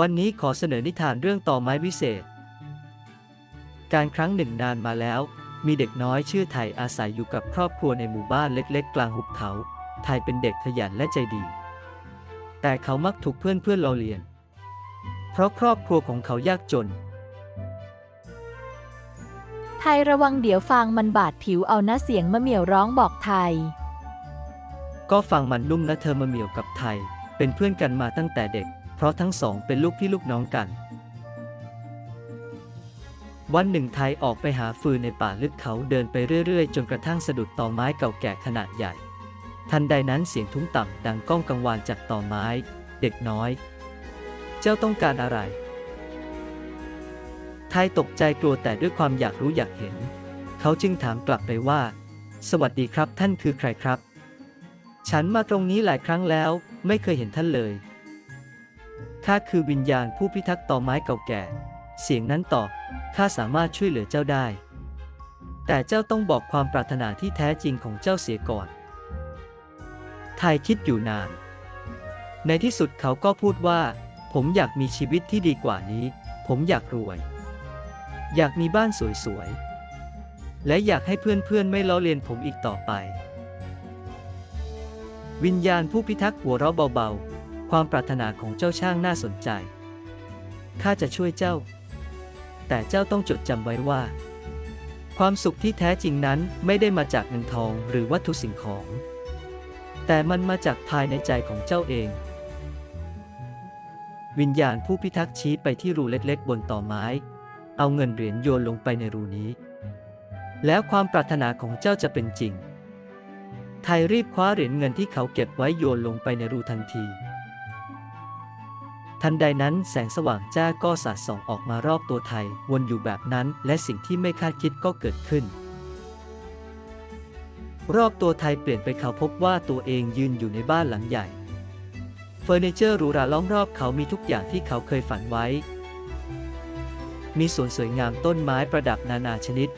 วันนี้ขอเสนอนิทานเรื่องต่อไม้วิเศษ การครั้งหนึ่งนานมาแล้ว มีเด็กน้อยชื่อไทยอาศัยอยู่กับครอบครัวในหมู่บ้านเล็ก ๆ กลางหุบเขา ไทยเป็นเด็กขยันและใจดี แต่เขามักถูกเพื่อนเพื่อนๆล้อเลียน เพราะครอบครัวของเขายากจน ไทยระวังเดี๋ยวฟางมันบาดผิวเอานะเสียงมะเหมี่ยวร้องบอกไทย ก็ฟังมันนุ่มนะเธอมาเหมี่ยวกับไทย เป็นเพื่อนกันมาตั้งแต่เด็ก เพราะทั้งสองเป็นลูกพี่ลูกน้องกัน วันหนึ่งไทยออกไปหาฟืนในป่าลึกเขาเดินไปเรื่อยๆ จนกระทั่งสะดุดตอไม้เก่าแก่ขนาดใหญ่ ทันใดนั้นเสียงทุ้มต่ำดังก้องกังวานจากตอไม้ เด็กน้อย เจ้าต้องการอะไร ไทยตกใจกลัวแต่ด้วยความอยากรู้อยากเห็น เขาจึงถามกลับไปว่า สวัสดีครับท่านคือใครครับ ฉันมาตรงนี้หลายครั้งแล้ว ไม่เคยเห็นท่านเลย ข้าคือวิญญาณผู้พิทักษ์ต่อไม้เก่าแก่ เสียงนั้นตอบ ข้าสามารถช่วยเหลือเจ้าได้ แต่เจ้าต้องบอกความปรารถนาที่แท้จริงของเจ้าเสียก่อนไทยคิดอยู่นาน ในที่สุดเขาก็พูดว่า ผมอยากมีชีวิตที่ดีกว่านี้ ผมอยากรวย อยากมีบ้านสวยๆ และอยากให้เพื่อนๆ ไม่ล้อเลียนผมอีกต่อไป วิญญาณผู้พิทักษ์หัวเราะเบาๆ ความปรารถนาของเจ้าช่างน่าสนใจ ข้าจะช่วยเจ้า แต่เจ้าต้องจดจำไว้ว่า ความสุขที่แท้จริงนั้นไม่ได้มาจากเงินทองหรือวัตถุสิ่งของ แต่มันมาจากภายในใจของเจ้าเอง วิญญาณผู้พิทักษ์ชี้ไปที่รูเล็กๆ บนต่อไม้ เอาเงินเหรียญโยนลงไปในรูนี้ แล้วความปรารถนาของเจ้าจะเป็นจริงไทยรีบคว้าเหรียญเงินที่เขาเก็บไว้โยนลงไปในรูทันที ทันใดนั้นแสงสว่างจ้าก็สาดส่องออกมารอบตัวไทย วนอยู่แบบนั้น และสิ่งที่ไม่คาดคิดก็เกิดขึ้น รอบตัวไทยเปลี่ยนไปเขาพบว่าตัวเองยืนอยู่ในบ้านหลังใหญ่ เฟอร์นิเจอร์หรูหราล้อมรอบเขามีทุกอย่างที่เขาเคยฝันไว้ มีสวนสวยงามต้นไม้ประดับนานาชนิด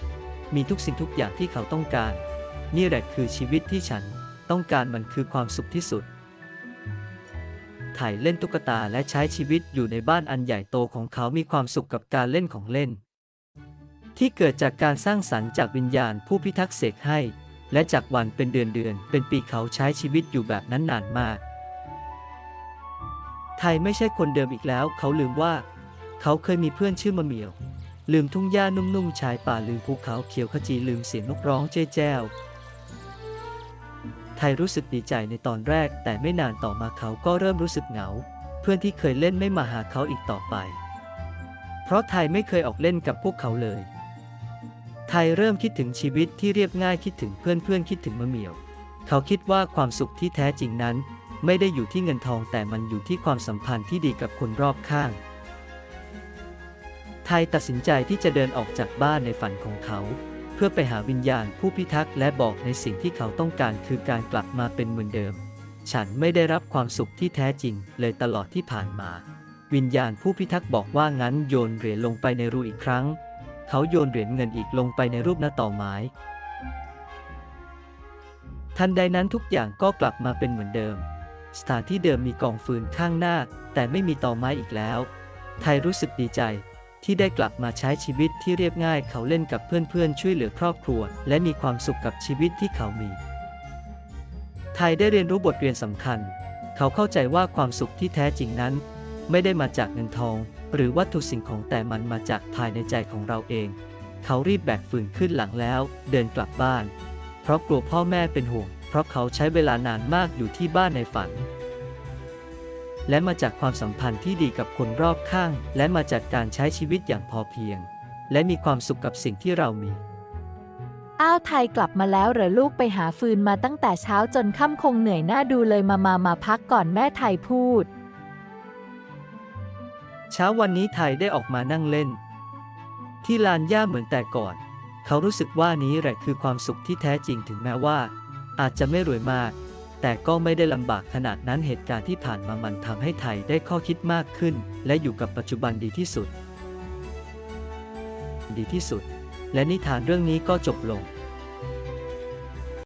มีทุกสิ่งทุกอย่างที่เขาต้องการ นี่แหละคือชีวิตที่ฉันต้องการมันคือความสุขที่สุด ไถ่เล่นตุ๊กตาและใช้ชีวิตอยู่ในบ้านอันใหญ่โตของเขามีความสุขกับการเล่นของเล่น ที่เกิดจากการสร้างสรรค์จากวิญญาณผู้พิทักษ์เสกให้ และจากวันเป็นเดือนเดือน เป็นปีเขาใช้ชีวิตอยู่แบบนั้นนานมาก ไทยไม่ใช่คนเดิมอีกแล้ว เขาลืมว่า เขาเคยมีเพื่อนชื่อมะเหมียว ลืมทุ่งหญ้านุ่มๆชายป่าลืมภูเขาเขียวขจีลืมเสียงนกร้องเจ้แจ้ว ไทยรู้สึกดีใจในตอนแรก แต่ไม่นานต่อมาเขาก็เริ่มรู้สึกเหงา เพื่อนที่เคยเล่นไม่มาหาเขาอีกต่อไป เพราะไทยไม่เคยออกเล่นกับพวกเขาเลย ไทยเริ่มคิดถึงชีวิตที่เรียบง่ายคิดถึงเพื่อนๆคิดถึงมะเหมียว เขาคิดว่าความสุขที่แท้จริงนั้น ไม่ได้อยู่ที่เงินทองแต่มันอยู่ที่ความสัมพันธ์ที่ดีกับคนรอบข้าง ไทยตัดสินใจที่จะเดินออกจากบ้านในฝันของเขา เพื่อไปหาวิญญาณผู้พิทักษ์และบอกในสิ่งที่เขาต้องการคือการกลับมาเป็นเหมือนเดิม ฉันไม่ได้รับความสุขที่แท้จริงเลยตลอดที่ผ่านมา วิญญาณผู้พิทักษ์บอกว่างั้นโยนเหรียญลงไปในรูอีกครั้ง เขาโยนเหรียญเงินอีกลงไปในรูปหน้าต่อไม้ทันใดนั้นทุกอย่างก็กลับมาเป็นเหมือนเดิม สถานที่เดิมมีกองฟืนข้างหน้า แต่ไม่มีต่อไม้อีกแล้ว ไทยรู้สึกดีใจ ที่ได้กลับมาใช้ชีวิตที่เรียบง่ายเขาเล่นกับเพื่อนๆ ช่วยเหลือครอบครัว และมีความสุขกับชีวิตที่เขามี ไทยได้เรียนรู้บทเรียนสำคัญ เขาเข้าใจว่าความสุขที่แท้จริงนั้น ไม่ได้มาจากเงินทอง หรือวัตถุสิ่งของแต่มันมาจากภายในใจของเราเอง เขารีบแบกฟืนขึ้นหลังแล้ว เดินกลับบ้าน เพราะกลัวพ่อแม่เป็นห่วง เพราะเขาใช้เวลานานมากอยู่ที่บ้านในฝัน และมาจากความสัมพันธ์ที่ดีกับคนรอบข้าง และมาจากการใช้ชีวิตอย่างพอเพียง และมีความสุขกับสิ่งที่เรามี อ้าวไทยกลับมาแล้วเหรอลูกไปหาฟืนมาตั้งแต่เช้าจนค่ำคงเหนื่อยหน้าดูเลยมามามาพักก่อนแม่ไทยพูด เช้าวันนี้ไทยได้ออกมานั่งเล่น ที่ลานหญ้าเหมือนแต่ก่อน เขารู้สึกว่านี้แหละคือความสุขที่แท้จริงถึงแม้ว่า อาจจะไม่รวยมาก แต่ก็ไม่ได้ลำบากขนาดนั้นเหตุการณ์ที่ผ่านมามันทำให้ไทยได้ข้อคิดมากขึ้น และอยู่กับปัจจุบันดีที่สุด ดีที่สุด และนิทานเรื่องนี้ก็จบลง